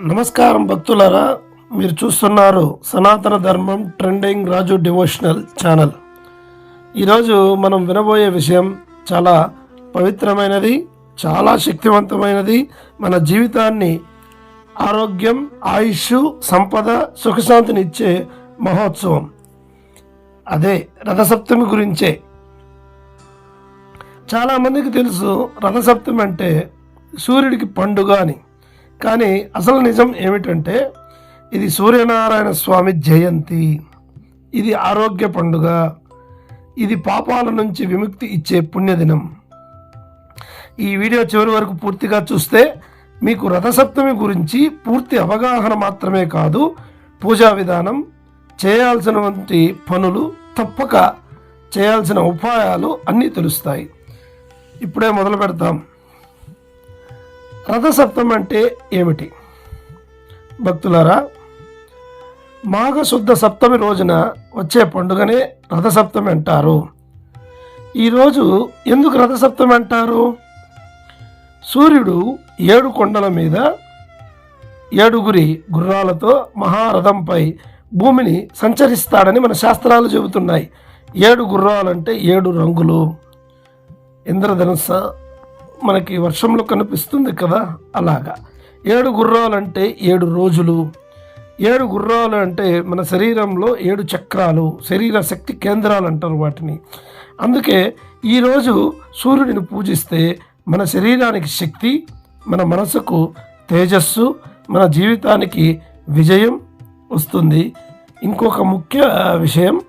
నమస్కారం భక్తులారా మీరు చూస్తున్నారు సనాతన ధర్మం ట్రెండింగ్ రాజు డివోషనల్ ఛానల్. ఈరోజు మనం వినబోయే విషయం చాలా పవిత్రమైనది చాలా శక్తివంతమైనది. మన జీవితాన్ని ఆరోగ్యం ఆయుష్ సంపద సుఖశాంతిని ఇచ్చే మహోత్సవం. అదే రథసప్తమి గురించే. చాలామందికి తెలుసు రథసప్తమి అంటే సూర్యుడికి పండుగ అని. కానీ అసలు నిజం ఏమిటంటే ఇది సూర్యనారాయణ స్వామి జయంతి. ఇది ఆరోగ్య పండుగ. ఇది పాపాల నుంచి విముక్తి ఇచ్చే పుణ్యదినం. ఈ వీడియో చివరి వరకు పూర్తిగా చూస్తే మీకు రథసప్తమి గురించి పూర్తి అవగాహన మాత్రమే కాదు పూజా విధానం చేయాల్సిన వంటి పనులు తప్పక చేయాల్సిన ఉపాయాలు అన్నీ తెలుస్తాయి. ఇప్పుడే మొదలు పెడతాం. రథసప్తం అంటే ఏమిటి? భక్తులారా మాఘశుద్ధ సప్తమి రోజున వచ్చే పండుగనే రథసప్తమి అంటారు. ఈరోజు ఎందుకు రథసప్తమి అంటారు? సూర్యుడు ఏడు కొండల మీద ఏడుగురి గుర్రాలతో మహారథంపై భూమిని సంచరిస్తాడని మన శాస్త్రాలు చెబుతున్నాయి. ఏడు గుర్రాలంటే ఏడు రంగులు. ఇంద్రధనుస్సు మనకి వర్షంలో కనిపిస్తుంది కదా అలాగా. ఏడు గుర్రాలు అంటే ఏడు రోజులు. ఏడు గుర్రాలు అంటే మన శరీరంలో ఏడు చక్రాలు శరీర శక్తి కేంద్రాలు అంటారు వాటిని. అందుకే ఈరోజు సూర్యుడిని పూజిస్తే మన శరీరానికి శక్తి మన మనసుకు తేజస్సు మన జీవితానికి విజయం వస్తుంది. ఇంకొక ముఖ్య విషయం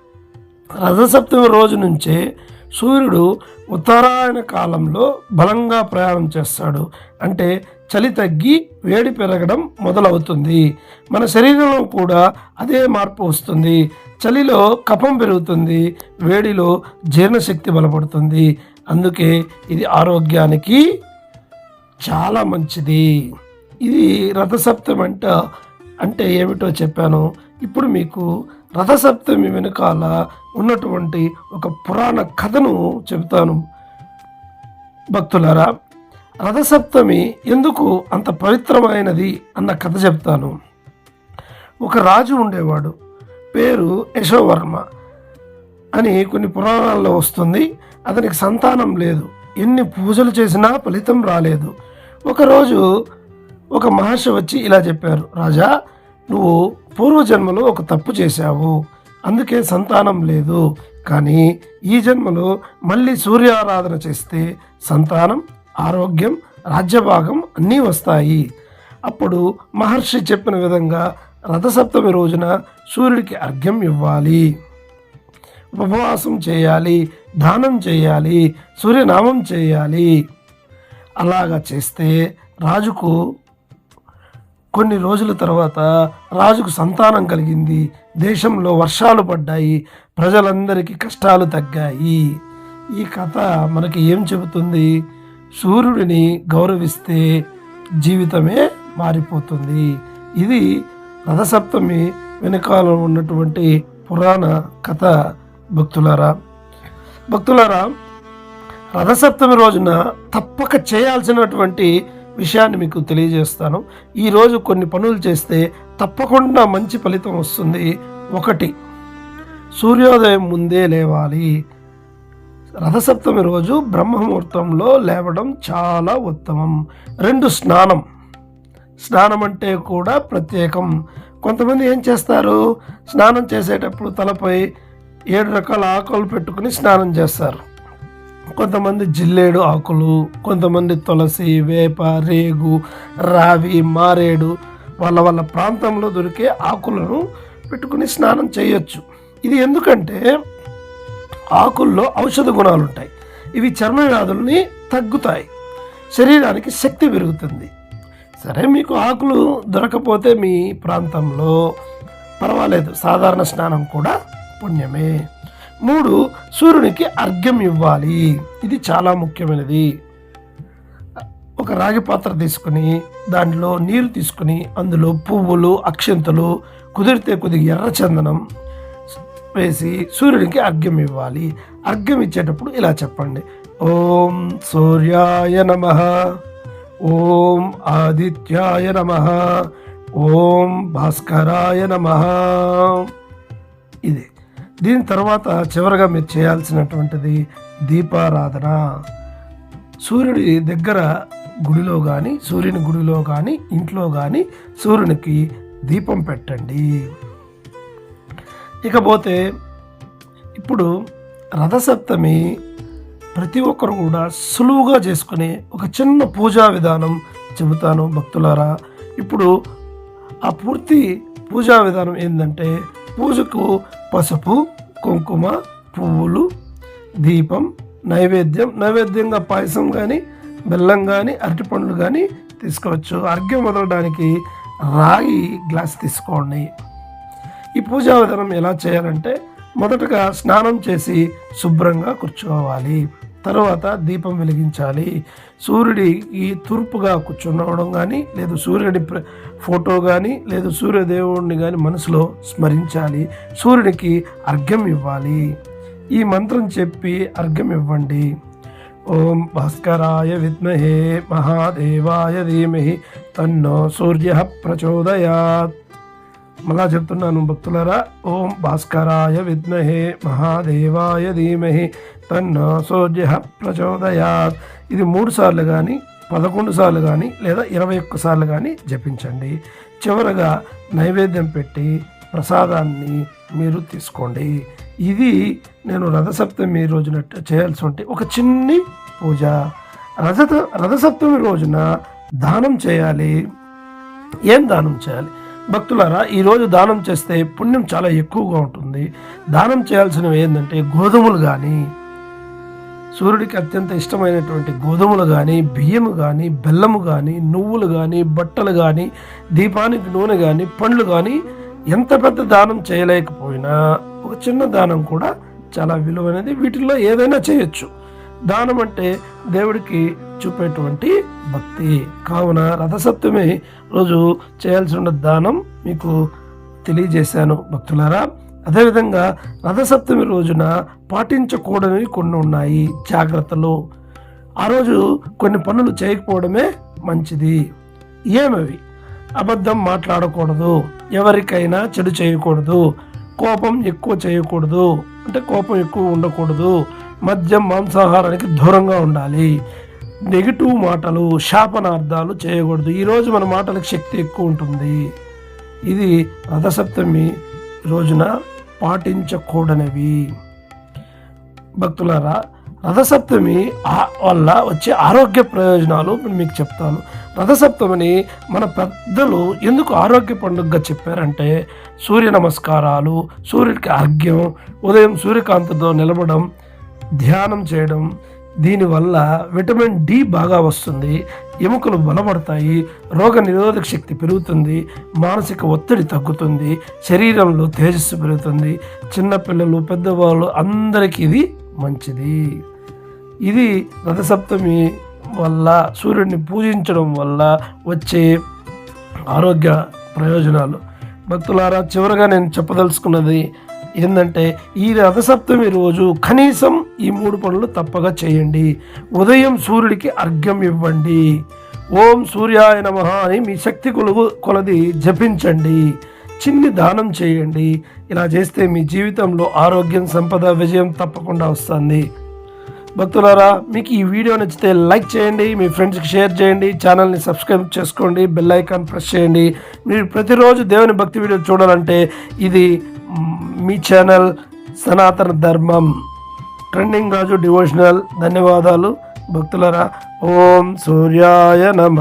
రథసప్తమి రోజు నుంచే సూర్యుడు ఉత్తరాయణ కాలంలో బలంగా ప్రయాణం చేస్తాడు. అంటే చలి తగ్గి వేడి పెరగడం మొదలవుతుంది. మన శరీరంలో కూడా అదే మార్పు వస్తుంది. చలిలో కఫం పెరుగుతుంది. వేడిలో జీర్ణశక్తి బలపడుతుంది. అందుకే ఇది ఆరోగ్యానికి చాలా మంచిది. ఇది రథసప్తమి అంట అంటే ఏమిటో చెప్పాను. ఇప్పుడు మీకు రథసప్తమి వెనుకాల ఉన్నటువంటి ఒక పురాణ కథను చెబుతాను. భక్తులారా రథసప్తమి ఎందుకు అంత పవిత్రమైనది అన్న కథ చెప్తాను ఒక రాజు ఉండేవాడు పేరు యశోవర్మ అని కొన్ని పురాణాల్లో వస్తుంది. అతనికి సంతానం లేదు ఎన్ని పూజలు చేసినా ఫలితం రాలేదు. ఒకరోజు ఒక మహర్షి వచ్చి ఇలా చెప్పారు రాజా నువ్వు పూర్వజన్మలో ఒక తప్పు చేశావు. అందుకే సంతానం లేదు. కానీ ఈ జన్మలో మళ్ళీ సూర్యారాధన చేస్తే సంతానం ఆరోగ్యం రాజ్యభాగం అన్నీ వస్తాయి. అప్పుడు మహర్షి చెప్పిన విధంగా రథసప్తమి రోజున సూర్యుడికి అర్ఘ్యం ఇవ్వాలి. ఉపవాసం చేయాలి దానం చేయాలి సూర్యనామం చేయాలి. అలాగా చేస్తే రాజుకు కొన్ని రోజుల తర్వాత రాజుకు సంతానం కలిగింది. దేశంలో వర్షాలు పడ్డాయి. ప్రజలందరికీ కష్టాలు తగ్గాయి. ఈ కథ మనకి ఏం చెబుతుంది? సూర్యుడిని గౌరవిస్తే జీవితమే మారిపోతుంది. ఇది రథసప్తమి వెనకాల ఉన్నటువంటి పురాణ కథ భక్తులారా. భక్తులారా రథసప్తమి రోజున తప్పక చేయాల్సినటువంటి విషయాన్ని మీకు తెలియజేస్తాను. ఈరోజు కొన్ని పనులు చేస్తే తప్పకుండా మంచి ఫలితం వస్తుంది. ఒకటి సూర్యోదయం ముందే లేవాలి. రథసప్తమి రోజు బ్రహ్మముహూర్తంలో లేవడం చాలా ఉత్తమం. రెండు స్నానం. స్నానం అంటే కూడా ప్రత్యేకం. కొంతమంది ఏం చేస్తారు? స్నానం చేసేటప్పుడు తలపై ఏడు రకాల ఆకులు పెట్టుకుని స్నానం చేస్తారు. కొంతమంది జిల్లేడు ఆకులు కొంతమంది తులసి వేప రేగు రావి మారేడు వాళ్ళ వాళ్ళ ప్రాంతంలో దొరికే ఆకులను పెట్టుకుని స్నానం చేయొచ్చు. ఇది ఎందుకంటే ఆకుల్లో ఔషధ గుణాలు ఉంటాయి ఇవి చర్మ వ్యాధుల్ని తగ్గుతాయి. శరీరానికి శక్తి పెరుగుతుంది. సరే మీకు ఆకులు దొరకపోతే మీ ప్రాంతంలో పర్వాలేదు. సాధారణ స్నానం కూడా పుణ్యమే. మూడు సూర్యునికి అర్ఘ్యం ఇవ్వాలి. ఇది చాలా ముఖ్యమైనది. ఒక రాగి పాత్ర తీసుకుని దానిలో నీరు తీసుకుని అందులో పువ్వులు అక్షంతలు కుదిరితే కొద్దిగా ఎర్ర చందనం వేసి సూర్యుడికి అర్ఘ్యం ఇవ్వాలి. అర్ఘ్యం ఇచ్చేటప్పుడు ఇలా చెప్పండి. ఓం సూర్యాయ నమ. ఓం ఆదిత్యాయ నమ. ఓం భాస్కరాయ నమ. ఇది. దీని తర్వాత చివరగా మీరు చేయాల్సినటువంటిది దీపారాధన. సూర్యుడి దగ్గర గుడిలో కానీ సూర్యుని గుడిలో కానీ ఇంట్లో కానీ సూర్యునికి దీపం పెట్టండి. ఇకపోతే ఇప్పుడు రథసప్తమి ప్రతి ఒక్కరు కూడా సులువుగా చేసుకునే ఒక చిన్న పూజా విధానం చెబుతాను భక్తులారా. ఇప్పుడు ఆ పూర్తి పూజా విధానం ఏంటంటే పూజకు పసుపు కుంకుమ పువ్వులు దీపం నైవేద్యం నైవేద్యంగా పాయసం కానీ బెల్లం కానీ అరటిపండ్లు కానీ తీసుకోవచ్చు. అర్ఘ్యం వదలడానికి రాగి గ్లాస్ తీసుకోండి. ఈ పూజా విధానం ఎలా చేయాలంటే మొదటగా స్నానం చేసి శుభ్రంగా కూర్చోవాలి. తర్వాత దీపం వెలిగించాలి. సూర్యుడికి తూర్పుగా కూర్చుండవడం కానీ లేదు సూర్యుడి ప్ర- ఫోటో కానీ లేదు సూర్యదేవుడిని కానీ మనసులో స్మరించాలి. సూర్యుడికి అర్ఘ్యం ఇవ్వాలి. ఈ మంత్రం చెప్పి అర్ఘ్యం ఇవ్వండి. ఓం భాస్కరాయ విద్మహే మహాదేవాయ ధీమహి తన్నో సూర్య ప్రచోదయాత్. మళ్ళా చెప్తున్నాను భక్తులరా. ఓం భాస్కరాయ విద్మహే మహాదేవాయ ధీమహి తన్నో సూర్య ప్రచోదయాత్. ఇది మూడు సార్లు కానీ పదకొండు సార్లు కానీ లేదా ఇరవై ఒక్క సార్లు కానీ జపించండి. చివరగా నైవేద్యం పెట్టి ప్రసాదాన్ని మీరు తీసుకోండి. ఇది నేను రథసప్తమి రోజున చేయాల్సి ఉంటే ఒక చిన్ని పూజ. రథ రథసప్తమి రోజున దానం చేయాలి. ఏం దానం చేయాలి? భక్తులారా ఈరోజు దానం చేస్తే పుణ్యం చాలా ఎక్కువగా ఉంటుంది. దానం చేయాల్సినవి ఏంటంటే గోధుమలు కానీ సూర్యుడికి అత్యంత ఇష్టమైనటువంటి గోధుమలు కానీ బియ్యము కానీ బెల్లము కానీ నువ్వులు కానీ బట్టలు కానీ దీపానికి నూనె కానీ పండ్లు కానీ ఎంత పెద్ద దానం చేయలేకపోయినా ఒక చిన్న దానం కూడా చాలా విలువైనది. వీటిల్లో ఏదైనా చేయొచ్చు. దానం అంటే దేవుడికి చూపేటువంటి భక్తి. కావున రథసప్తమి రోజు చేయాల్సిన దానం మీకు తెలియజేశాను భక్తులారా. అదేవిధంగా రథసప్తమి రోజున పాటించకూడనివి కొన్ని ఉన్నాయి. జాగ్రత్తలు. ఆ రోజు కొన్ని పనులు చేయకపోవడమే మంచిది. ఏమవి? అబద్ధం మాట్లాడకూడదు. ఎవరికైనా చెడు చేయకూడదు. కోపం ఎక్కువ చేయకూడదు. అంటే కోపం ఎక్కువ ఉండకూడదు. మద్యం మాంసాహారానికి దూరంగా ఉండాలి. నెగిటివ్ మాటలు శాపనార్థాలు చేయకూడదు. ఈరోజు మన మాటలకు శక్తి ఎక్కువ ఉంటుంది. ఇది రథసప్తమి రోజున పాటించకూడనివి. భక్తులారా రథసప్తమి వల్ల వచ్చే ఆరోగ్య ప్రయోజనాలు మీకు చెప్తాను. రథసప్తమిని మన పెద్దలు ఎందుకు ఆరోగ్య పండుగగా చెప్పారంటే సూర్య నమస్కారాలు సూర్యుడికి అర్ఘ్యం ఉదయం సూర్యకాంతితో నిలబడం ధ్యానం చేయడం దీనివల్ల విటమిన్ డి బాగా వస్తుంది. ఎముకలు బలపడతాయి రోగ నిరోధక శక్తి పెరుగుతుంది మానసిక ఒత్తిడి తగ్గుతుంది శరీరంలో తేజస్సు పెరుగుతుంది. చిన్నపిల్లలు పెద్దవాళ్ళు అందరికీ ఇది మంచిది. ఇది రథసప్తమి వల్ల సూర్యుడిని పూజించడం వల్ల వచ్చే ఆరోగ్య ప్రయోజనాలు. భక్తులారా చివరగా నేను చెప్పదలుచుకున్నది ఏంటంటే ఈ రథసప్తమి రోజు కనీసం ఈ మూడు పనులు తప్పగా చేయండి. ఉదయం సూర్యుడికి అర్ఘ్యం ఇవ్వండి. ఓం సూర్యాయ నమః అని మీ శక్తి కొలుగు కొలది జపించండి. చిన్ని దానం చేయండి. ఇలా చేస్తే మీ జీవితంలో ఆరోగ్యం సంపద విజయం తప్పకుండా వస్తుంది. భక్తులారా మీకు ఈ వీడియో నచ్చితే లైక్ చేయండి మీ ఫ్రెండ్స్కి షేర్ చేయండి ఛానల్ని సబ్స్క్రైబ్ చేసుకోండి బెల్ ఐకాన్ ప్రెస్ చేయండి. మీరు ప్రతిరోజు దేవుని భక్తి వీడియో చూడాలంటే ఇది మీ ఛానల్ సనాతన ధర్మం. ట్రెండింగ్ రాజు డివోషనల్ ధన్యవాదాలు. భక్తులరా ఓం సూర్యాయ నమ.